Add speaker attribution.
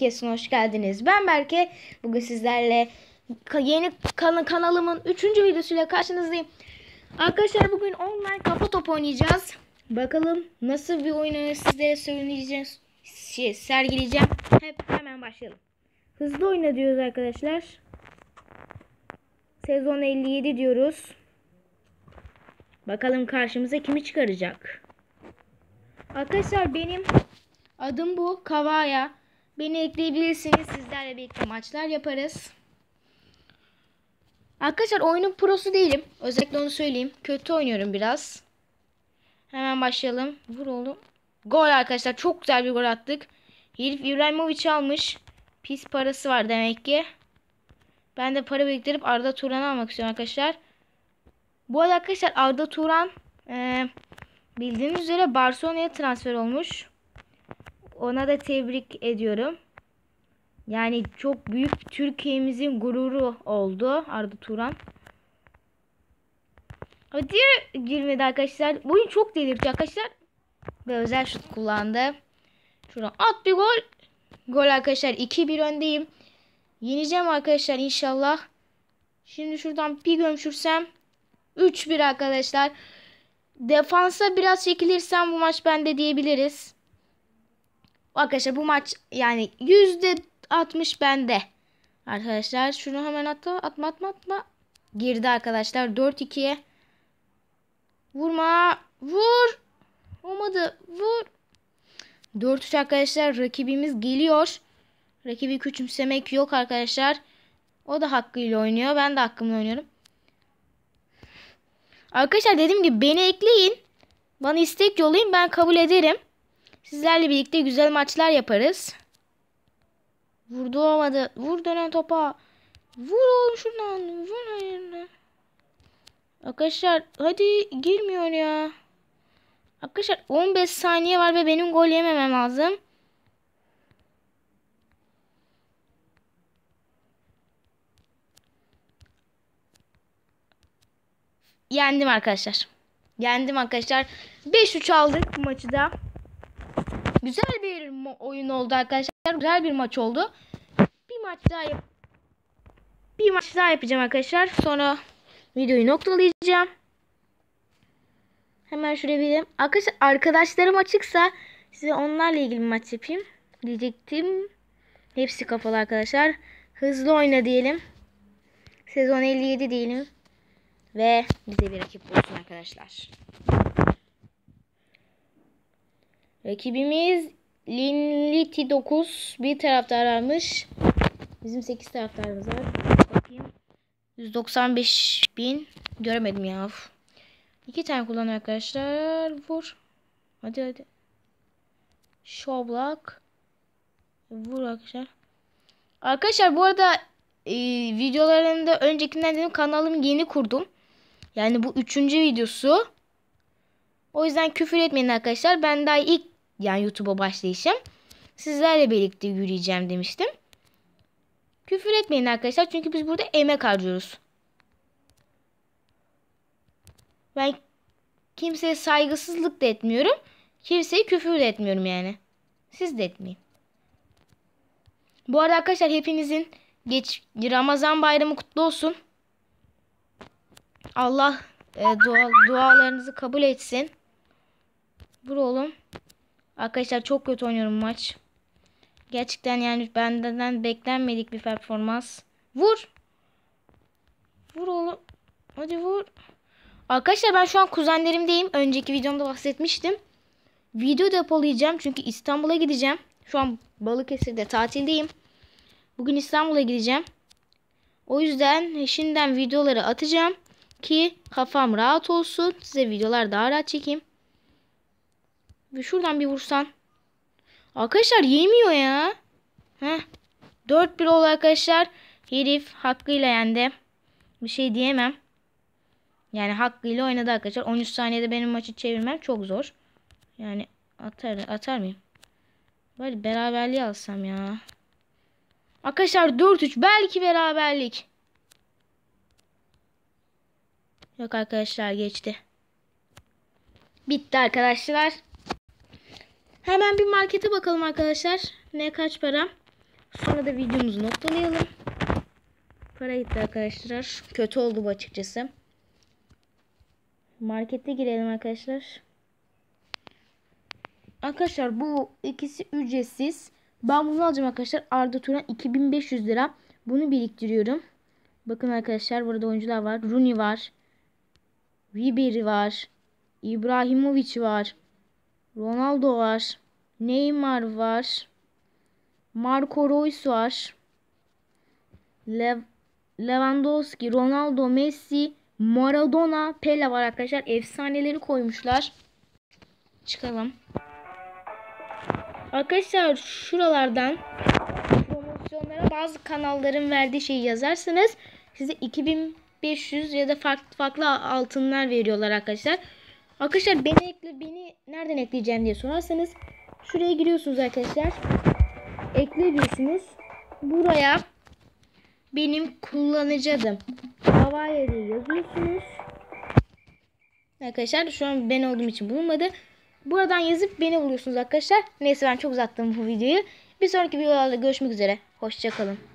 Speaker 1: Herkese hoş geldiniz. Ben Berke. Bugün sizlerle yeni kan- kanalımın 3. videosuyla karşınızdayım. Arkadaşlar bugün online kafa top oynayacağız. Bakalım nasıl bir oyunu sizlere söyleyeceğiz, şey, sergileyeceğim. Hep hemen başlayalım. Hızlı oyna diyoruz arkadaşlar. Sezon 57 diyoruz. Bakalım karşımıza kimi çıkaracak. Arkadaşlar benim adım bu. Kavaya. Beni ekleyebilirsiniz. Sizlerle birlikte maçlar yaparız. Arkadaşlar oyunun prosu değilim. Özellikle onu söyleyeyim. Kötü oynuyorum biraz. Hemen başlayalım. Vur oğlum. Gol arkadaşlar. Çok güzel bir gol attık. Herif İbrahimovic almış. Pis parası var demek ki. Ben de para biriktirip Arda Turan'ı almak istiyorum arkadaşlar. Bu arada arkadaşlar Arda Turan e, bildiğiniz üzere Barcelona'ya transfer olmuş. Ona da tebrik ediyorum. Yani çok büyük Türkiye'mizin gururu oldu Arda Turan. Hadi girmedi arkadaşlar. Oyun çok delirtiyor arkadaşlar. Ve özel şut kullandı. Şuradan at bir gol. Gol arkadaşlar 2-1 öndeyim. Yeneceğim arkadaşlar inşallah. Şimdi şuradan bir gömçürsem 3-1 arkadaşlar. Defansa biraz çekilirsem bu maç bende diyebiliriz. Arkadaşlar bu maç yani yüzde 60 bende. Arkadaşlar şunu hemen atma atma atma atma. Girdi arkadaşlar 4-2'ye. Vurma. Vur. Olmadı. Vur. 4-3 arkadaşlar rakibimiz geliyor. Rakibi küçümsemek yok arkadaşlar. O da hakkıyla oynuyor. Ben de hakkımla oynuyorum. Arkadaşlar dediğim gibi beni ekleyin. Bana istek yollayın. Ben kabul ederim. Sizlerle birlikte güzel maçlar yaparız. Vurdu olmadı. Vur dönen topa. Vur oğlum şuradan. Vur ayağına. Arkadaşlar hadi girmiyor ya. Arkadaşlar 15 saniye var ve benim gol yememem lazım. Yendim arkadaşlar. Yendim arkadaşlar. 5-3 aldık bu maçı da. Güzel bir oyun oldu arkadaşlar. Güzel bir maç oldu. Bir maç daha yap bir maç daha yapacağım arkadaşlar. Sonra videoyu noktalayacağım. Hemen şuraya bir Arkadaşlar arkadaşlarım açıksa size onlarla ilgili bir maç yapayım. Diyecektim. Hepsi kafalı arkadaşlar. Hızlı oyna diyelim. Sezon 57 diyelim. Ve bize bir rakip bulsun arkadaşlar. Rakibimiz Linliti 9 bir taraftar almış. Bizim 8 taraftarımız var. Bakayım. 195 bin. Göremedim ya. İki tane kullanıyor arkadaşlar. Vur. Hadi hadi. Şoblak. Vur arkadaşlar. Arkadaşlar bu arada e, videolarında öncekinden dedim kanalımı yeni kurdum. Yani bu üçüncü videosu. O yüzden küfür etmeyin arkadaşlar. Ben daha ilk yani YouTube'a başlayışım. Sizlerle birlikte yürüyeceğim demiştim. Küfür etmeyin arkadaşlar. Çünkü biz burada emek harcıyoruz. Ben kimseye saygısızlık da etmiyorum. Kimseye küfür de etmiyorum yani. Siz de etmeyin. Bu arada arkadaşlar hepinizin geç Ramazan bayramı kutlu olsun. Allah e, dua, dualarınızı kabul etsin. Vur oğlum. Arkadaşlar çok kötü oynuyorum maç. Gerçekten yani benden beklenmedik bir performans. Vur. Vur oğlum. Hadi vur. Arkadaşlar ben şu an kuzenlerimdeyim. Önceki videomda bahsetmiştim. Video depolayacağım çünkü İstanbul'a gideceğim. Şu an Balıkesir'de tatildeyim. Bugün İstanbul'a gideceğim. O yüzden şimdiden videoları atacağım ki kafam rahat olsun. Size videolar daha rahat çekeyim. Ve şuradan bir vursan. Arkadaşlar yemiyor ya. Heh. 4-1 oldu arkadaşlar. Herif hakkıyla yendi. Bir şey diyemem. Yani hakkıyla oynadı arkadaşlar. 13 saniyede benim maçı çevirmem çok zor. Yani atar, atar mıyım? Böyle beraberliği alsam ya. Arkadaşlar 4-3 belki beraberlik. Yok arkadaşlar geçti. Bitti arkadaşlar. Hemen bir markete bakalım arkadaşlar. Ne kaç para? Sonra da videomuzu noktalayalım. Para gitti arkadaşlar. Kötü oldu bu açıkçası. Markete girelim arkadaşlar. Arkadaşlar bu ikisi ücretsiz. Ben bunu alacağım arkadaşlar. Arda Turan 2500 lira. Bunu biriktiriyorum. Bakın arkadaşlar burada oyuncular var. Rooney var. Ribery var. İbrahimovic var. Ronaldo var. Neymar var. Marco Reus var. Lev Lewandowski, Ronaldo, Messi, Maradona, Pele var arkadaşlar. Efsaneleri koymuşlar. Çıkalım. Arkadaşlar şuralardan promosyonlara bazı kanalların verdiği şeyi yazarsanız size 2500 ya da farklı farklı altınlar veriyorlar arkadaşlar. Arkadaşlar beni ekle beni nereden ekleyeceğim diye sorarsanız şuraya giriyorsunuz arkadaşlar. Ekle diyorsunuz. Buraya benim kullanıcı adım Havaya yazıyorsunuz. Arkadaşlar şu an ben olduğum için bulunmadı. Buradan yazıp beni buluyorsunuz arkadaşlar. Neyse ben çok uzattım bu videoyu. Bir sonraki videolarda görüşmek üzere. Hoşçakalın.